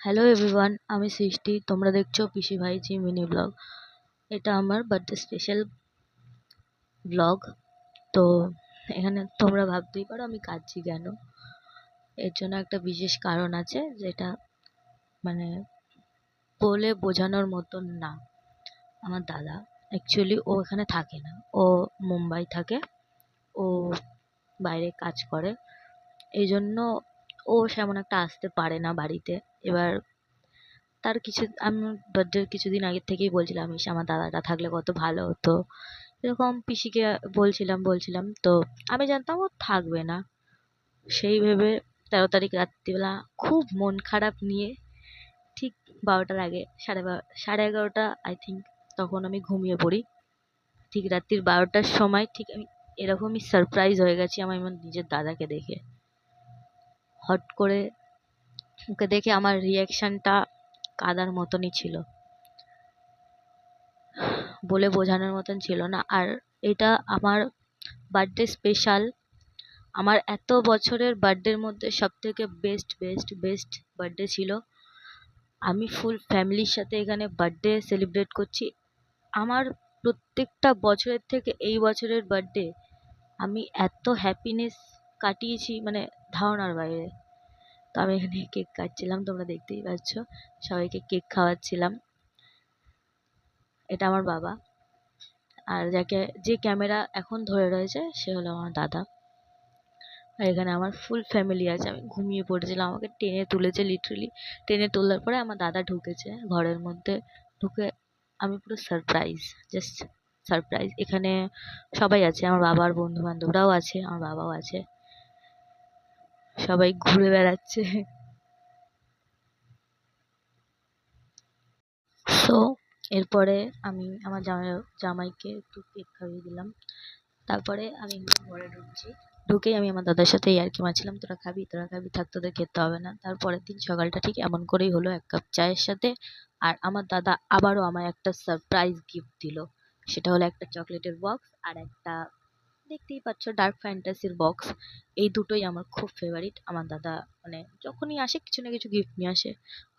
Hello everyone আমি সৃষ্টি। তোমরা দেখছ পিসি ভাইজি মিনি ব্লগ। এটা আমার বার্থডে স্পেশাল ব্লগ তো এখানে তোমরা ভাবতেই পারো আমি কাঁদছি কেন। এর জন্য একটা বিশেষ কারণ আছে যেটা মানে বলে বোঝানোর মতন না। আমার দাদা অ্যাকচুয়ালি ও এখানে থাকে না। ও মুম্বাই থাকে। ও বাইরে কাজ করে। এই জন্য ও সেমন একটা আসতে পারে না বাড়িতে। এবার তার কিছু, আমি বার্থডের কিছুদিন আগের থেকেই বলছিলাম, ইস, আমার দাদাটা থাকলে কত ভালো হতো। এরকম পিসিকে বলছিলাম বলছিলাম, তো আমি জানতাম ও থাকবে না। সেই ভেবে তেরো তারিখ রাত্রিবেলা খুব মন খারাপ নিয়ে ঠিক বারোটার আগে, সাড়ে বারো সাড়ে এগারোটা আই থিঙ্ক তখন আমি ঘুমিয়ে পড়ি। ঠিক রাত্রির বারোটার সময় ঠিক আমি এরকমই সারপ্রাইজ হয়ে গেছি আমি আমার নিজের দাদাকে দেখে। হট করে ওকে দেখে আমার রিয়াকশানটা কাদার মতনই ছিল। বলে বোঝানোর মতন ছিল না। আর এটা আমার বার্থডে স্পেশাল আমার এত বছরের বার্থডের মধ্যে সবথেকে বেস্ট বেস্ট বেস্ট বার্থডে ছিল। আমি ফুল ফ্যামিলির সাথে এখানে বার্থডে সেলিব্রেট করছি। আমার প্রত্যেকটা বছরের থেকে এই বছরের বার্থডে আমি এত হ্যাপিনেস কাটিয়েছি মানে ধারণার বাইরে। তো আমি এখানে কেক কাটছিলাম, তোমরা দেখতেই পাচ্ছ। সবাইকে কেক খাওয়াচ্ছিলাম। এটা আমার বাবা। আর যাকে, যে ক্যামেরা এখন ধরে রয়েছে, সে হলো আমার দাদা। আর এখানে আমার ফুল ফ্যামিলি আছে। আমি ঘুমিয়ে পড়েছিলাম, আমাকে টেনে তুলেছে লিটারেলি টেনে তোলার পরে আমার দাদা ঢুকেছে ঘরের মধ্যে। ঢুকে আমি পুরো সারপ্রাইজ জাস্ট সারপ্রাইজ এখানে সবাই আছে, আমার বাবার বন্ধু বান্ধবরাও আছে, আমার বাবাও আছে। সবাই ঘুরে বেড়াচ্ছে। সো এরপরে আমি আমার জামাই, জামাইকে একটু কেক খাইয়ে দিলাম। তারপরে আমি ঘরে ঢুকছি। ঢুকেই আমি আমার দাদার সাথে ইয়ার্কি মারছিলাম, তোরা খাবি তোরা খাবি, থাক, তোদের খেতে হবে না। তারপরের দিন সকালটা ঠিক এমন করেই হলো, এক কাপ চায়ের সাথে। আর আমার দাদা আবারও আমায় একটা সারপ্রাইজ গিফট দিল। সেটা হলো একটা চকলেটের বক্স আর একটা দেখতেই পাচ্ছ ডার্ক ফ্যান্টাসির বক্স এই দুটোই আমার খুব ফেভারিট আমার দাদা মানে যখনই আসে কিছু না কিছু গিফট নিয়ে আসে।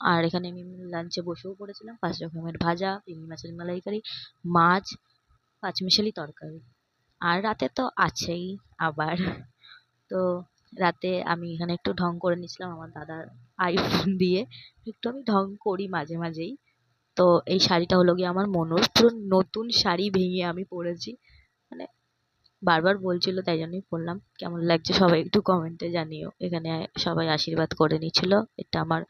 আর এখানে আমি লাঞ্চে বসেও পড়েছিলাম। পাঁচ রকমের ভাজা চিংড়ি মাছের মালাইকারি, মাছ, পাঁচমিশালি তরকারি। আর রাতে তো আছেই আবার। তো রাতে আমি এখানে একটু ঢং করে নিয়েছিলাম আমার দাদার আইফোন দিয়ে। একটু আমি ঢং করি মাঝে মাঝেই। তো এই শাড়িটা হলো গিয়ে আমার মনোর পুরো নতুন শাড়ি ভেঙে আমি পরেছি। বারবার বলছিল, তাই জন্যই বললাম, কেমন লাগছে সবাই একটু কমেন্টে জানিও। এখানে সবাই আশীর্বাদ করে নিচ্ছিল। এটা আমার